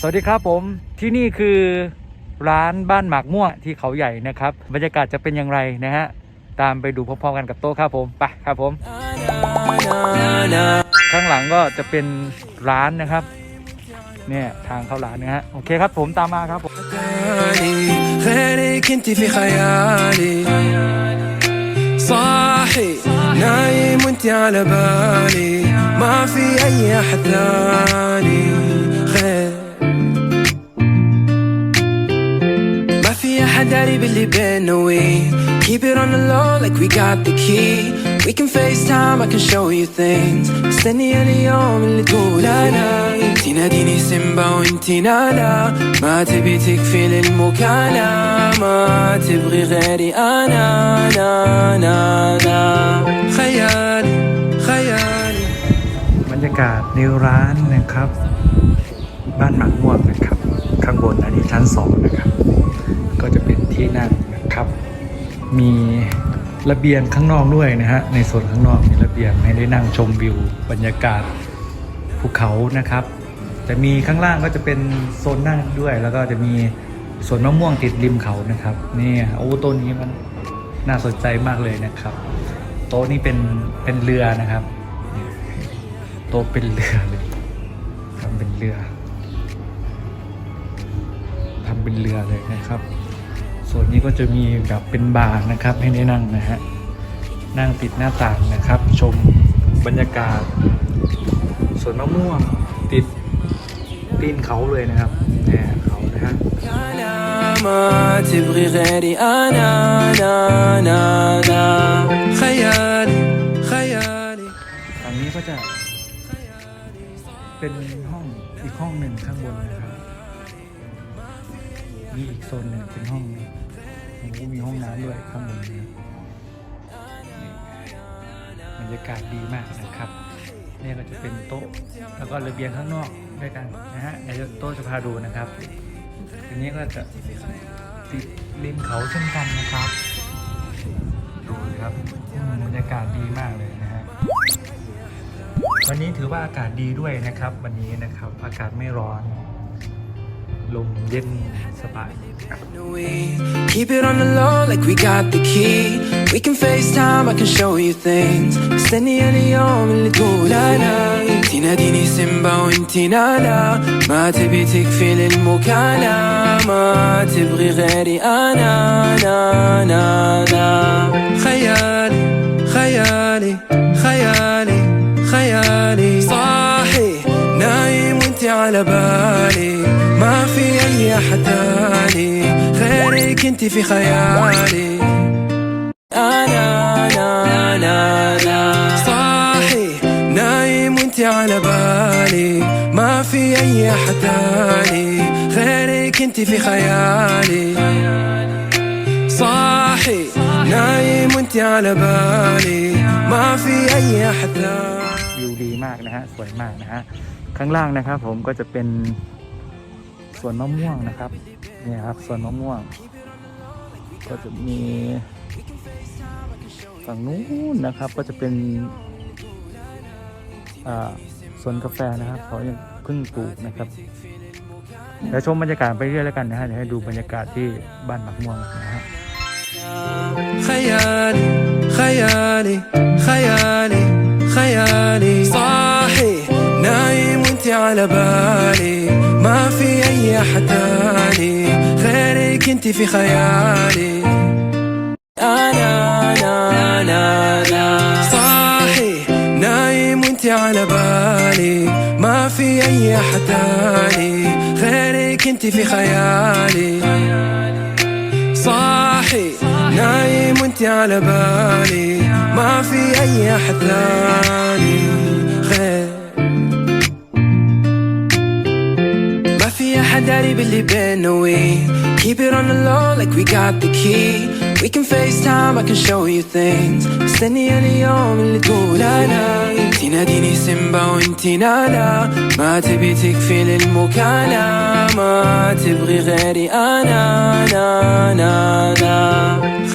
สวัสดีครับผมที่นี่คือร้านบ้านหมากม่วงที่เขาใหญ่นะครับ บรรยากาศจะเป็นอย่างไรนะฮะ ตามไปดูพร้อมๆกันกับโต๊ะครับผมไปครับผม ข้างหลังก็จะเป็นร้านนะครับเนี่ยทางเข้าร้านนะฮะโอเคครับผมตามมาครับผม على بالي. ما في أي أحد ثاني. غير ما في أحد داري باللي بينا we keep it on the low like we got the key. We can FaceTime I can show you things. استني اليوم اللي تقول أنا انتي ناديني سيمبا وانتي نانا. ما تبي تكفي للمكانة ما تبغي غيري. أنا أنا أنا. ในร้านนะครับ บ้านหมากม่วงนะครับ ข้างบนอันนี้ชั้นสองนะครับ ก็จะเป็นที่นั่งนะครับ มีระเบียงข้างนอกด้วยนะฮะในโซนข้างนอกมีระเบียงให้ได้นั่งชมวิว บรรยากาศภูเขานะครับจะมีข้างล่างก็จะเป็นโซนนั่งด้วย แล้วก็จะมีสวนมะม่วงติดริมเขานะครับนี่โอ้ต้นนี้มันน่าสนใจมากเลยนะครับ โต๊ะนี้เป็นเป็นเรือนะครับ ต๊ะเป็นเรือเลยทำเป็นเรือทำเป็นเรือเลยนะครับ ส่วนนี้ก็จะมีแบบเป็นบาร์นะครับ ให้ได้นั่งนะฮะนั่งติดหน้าต่างนะครับ ชมบรรยากาศสวนมะม่วงติดตีนเขาเลยนะครับเนี่ยเขานะฮะ أنا ما تبغي غيري أنا أنا أنا أنا خيالي خيالي ฝั่งนี้ก็จะ เป็นห้องอีกห้องหนึ่งข้างบนนะครับมีอีกโซนหนึ่งเป็นห้องโอ้มีห้องน้ำด้วยข้างบนนะครับบรรยากาศดีมากนะครับเนี่ยก็จะเป็นโต๊ะแล้วก็ระเบียงข้างนอกด้วยกันนะฮะเดี๋ยวโต๊ะจะพาดูนะครับทีนี้ก็จะติดริมเขาเช่นกันนะครับดูครับอืมบรรยากาศดีมากเลยนะ วันนี้ถือว่าอากาศดีด้วยนะครับ วันนี้นะครับ อากาศไม่ร้อน ลมเย็นสบาย We keep it on the low like we got the key We can FaceTime I can show you things استني اليوم اللي تقول أنا انتي ناديني سيمبا وانتي نانا ما تبي تكفي للمكانة ما تبغي غيري أنا أنا أنا بالي ما في اي احد تاني غيرك انتي في خيالي انا انا انا انا صاحي نايم وانتي على بالي ما في اي احد تاني غيرك انتي في خيالي صاحي نايم وانتي على بالي ما في اي احد تاني วิวดีมากนะฮะ สวยมากนะฮะ ข้างล่างนะครับผมก็จะเป็นส วนมะม่วงนะครับ เนี่ยครับสวนมะม่วง ก็จะมีฝั่งนู้นนะครับ ก็จะเป็นอ่าสวนกาแฟนะครับเขายังเพิ่งปลูกนะครับเดี๋ยวชมบรรยากาศไปเรื่อยแล้วกันนะฮะเดี๋ยวให้ดูบรรยากาศที่บ้านหมักม่วงนะฮะ خيالي خيالي خيالي خيالي صاحي نايم وانتي على بالي ما تاني غيرك انتي في خيالي. أنا أنا أنا أنا. صاحي نايم وانتي على بالي. ما في أي احد تاني غيرك انتي في خيالي. صاحي نايم وانتي على بالي. ما في أي احد احد داري باللي بينا we keep it on the low like we got the key. We can FaceTime I can show you things. استني اليوم اللي تقول أنا. انتي ناديني سيمبا وانتي نانا. ما تبي تكفي للمكانة ما تبغي غيري. أنا أنا أنا أنا.